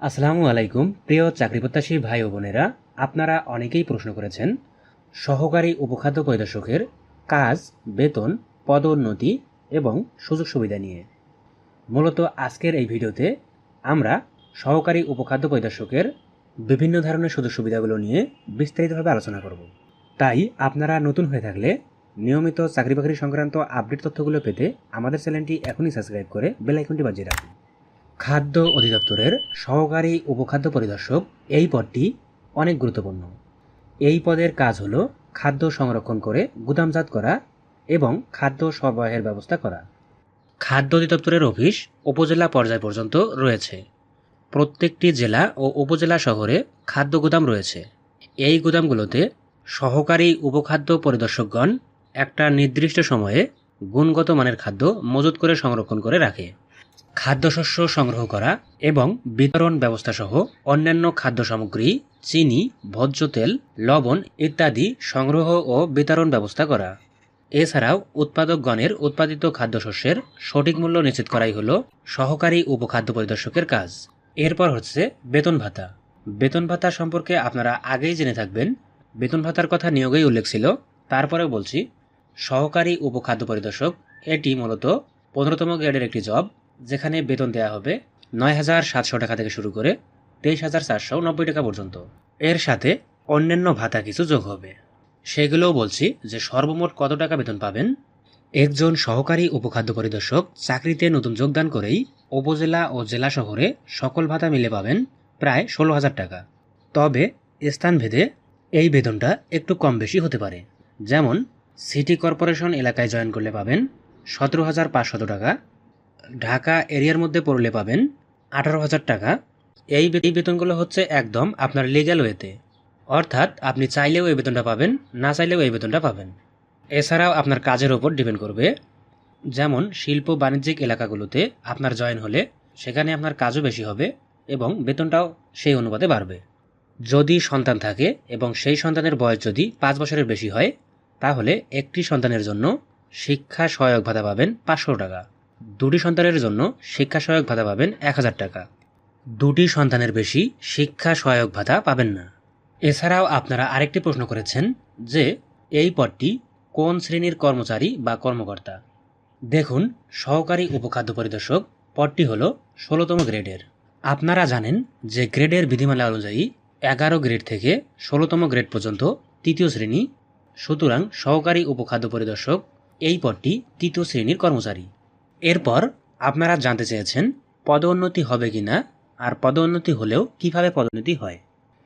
আসসালামু আলাইকুম, প্রিয় চাকরি প্রত্যাশী ভাই ও বোনেরা, আপনারা অনেকেই প্রশ্ন করেছেন, সহকারী উপখাদ্য পরিদর্শকের কাজ, বেতন পদোন্নতি এবং সুযোগ সুবিধা নিয়ে। মূলত আজকের এই ভিডিওতে আমরা সহকারী উপখাদ্য পরিদর্শকের বিভিন্ন ধরনের সুযোগ সুবিধাগুলো নিয়ে বিস্তারিতভাবে আলোচনা করব। তাই আপনারা নতুন হয়ে থাকলে নিয়মিত চাকরি বাকরি সংক্রান্ত আপডেট তথ্যগুলো পেতে আমাদের চ্যানেলটি এখনই সাবস্ক্রাইব করে বেল আইকনটি বাজিয়ে রাখুন। খাদ্য অধিদপ্তরের সহকারী উপখাদ্য পরিদর্শক এই পদটি অনেক গুরুত্বপূর্ণ। এই পদের কাজ হল খাদ্য সংরক্ষণ করে গুদামজাত করা এবং খাদ্য সরবরাহের ব্যবস্থা করা। খাদ্য অধিদপ্তরের অফিস উপজেলা পর্যায় পর্যন্ত রয়েছে। প্রত্যেকটি জেলা ও উপজেলা শহরে খাদ্য গুদাম রয়েছে। এই গুদামগুলোতে সহকারী উপখাদ্য পরিদর্শকগণ একটা নির্দিষ্ট সময়ে গুণগত মানের খাদ্য মজুত করে সংরক্ষণ করে রাখে। খাদ্যশস্য সংগ্রহ করা এবং বিতরণ ব্যবস্থা সহ অন্যান্য খাদ্য সামগ্রী চিনি ভোজ্য তেল লবণ ইত্যাদি সংগ্রহ ও বিতরণ ব্যবস্থা করা। এছাড়াও উৎপাদকগণের উৎপাদিত খাদ্যশস্যের সঠিক মূল্য নিশ্চিত করাই হল সহকারী উপখাদ্য পরিদর্শকের কাজ। এরপর হচ্ছে বেতন ভাতা। বেতন ভাতা সম্পর্কে আপনারা আগেই জেনে থাকবেন। বেতন ভাতার কথা নিয়োগেই উল্লেখ ছিল। তারপরেও বলছি, সহকারী উপখাদ্য পরিদর্শক, এটি মূলত পনেরোতম গ্রেডের একটি জব। যেখানে বেতন দেওয়া হবে নয় হাজার সাতশো টাকা থেকে শুরু করে তেইশ হাজার চারশো নব্বই টাকা পর্যন্ত। এর সাথে অন্যান্য ভাতা কিছু যোগ হবে। সেগুলোও বলছি যে সর্বমোট কত টাকা বেতন পাবেন? একজন সহকারী উপখাদ্য পরিদর্শক চাকরিতে নতুন যোগদান করেই উপজেলা ও জেলা শহরে সকল ভাতা মিলে পাবেন প্রায় ষোলো হাজার টাকা। তবে স্থানভেদে এই বেতনটা একটু কম বেশি হতে পারে। যেমন সিটি কর্পোরেশন এলাকায় জয়েন করলে পাবেন সতেরো হাজার পাঁচশত টাকা ঢাকা এরিয়ার মধ্যে পড়লে পাবেন আঠারো হাজার টাকা। এই এই বেতনগুলো হচ্ছে একদম আপনার লিগ্যাল ওয়েতে অর্থাৎ আপনি চাইলেও এই বেতনটা পাবেন, না চাইলেও এই বেতনটা পাবেন। এছাড়াও আপনার কাজের ওপর ডিপেন্ড করবে। যেমন শিল্প বাণিজ্যিক এলাকাগুলোতে আপনার জয়েন হলে সেখানে আপনার কাজও বেশি হবে এবং বেতনটাও সেই অনুপাতে বাড়বে। যদি সন্তান থাকে এবং সেই সন্তানের বয়স যদি পাঁচ বছরের বেশি হয়, তাহলে একটি সন্তানের জন্য শিক্ষা সহায়ক ভাতা পাবেন পাঁচশো টাকা। দুটি সন্তানের জন্য শিক্ষা সহায়ক ভাতা পাবেন এক হাজার টাকা। দুটি সন্তানের বেশি শিক্ষা সহায়ক ভাতা পাবেন না। এছাড়াও আপনারা আরেকটি প্রশ্ন করেছেন যে, এই পদটি কোন শ্রেণির কর্মচারী বা কর্মকর্তা? দেখুন, সহকারী উপখাদ্য পরিদর্শক পদটি হল ষোলোতম গ্রেডের। আপনারা জানেন যে গ্রেডের বিধিমালা অনুযায়ী এগারো গ্রেড থেকে ষোলোতম গ্রেড পর্যন্ত তৃতীয় শ্রেণি। সুতরাং সহকারী উপখাদ্য পরিদর্শক এই পদটি তৃতীয় শ্রেণির কর্মচারী। এরপর আপনারা জানতে চেয়েছেন পদোন্নতি হবে কিনা আর পদোন্নতি হলেও কীভাবে পদোন্নতি হয়।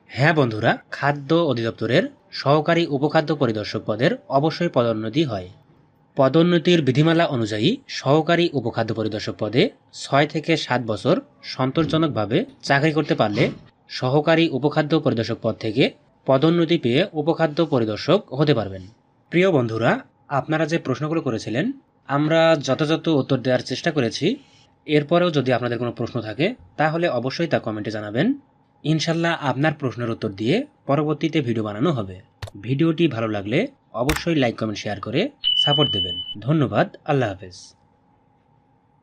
হ্যাঁ বন্ধুরা, খাদ্য অধিদপ্তরের সহকারী উপখাদ্য পরিদর্শক পদের অবশ্যই পদোন্নতি হয়। পদোন্নতির বিধিমালা অনুযায়ী সহকারী উপখাদ্য পরিদর্শক পদে ছয় থেকে সাত বছর সন্তোষজনকভাবে চাকরি করতে পারলে সহকারী উপখাদ্য পরিদর্শক পদ থেকে পদোন্নতি পেয়ে উপখাদ্য পরিদর্শক হতে পারবেন। প্রিয় বন্ধুরা, আপনারা যে প্রশ্নগুলো করেছিলেন আমরা যথাযথ উত্তর দেওয়ার চেষ্টা করেছি। এরপরেও যদি আপনাদের কোনো প্রশ্ন থাকে, তাহলে অবশ্যই তা কমেন্টে জানাবেন। ইনশাল্লাহ আপনার প্রশ্নের উত্তর দিয়ে পরবর্তীতে ভিডিও বানানো হবে। ভিডিওটি ভালো লাগলে অবশ্যই লাইক, কমেন্ট, শেয়ার করে সাপোর্ট দেবেন। ধন্যবাদ। আল্লাহ হাফেজ।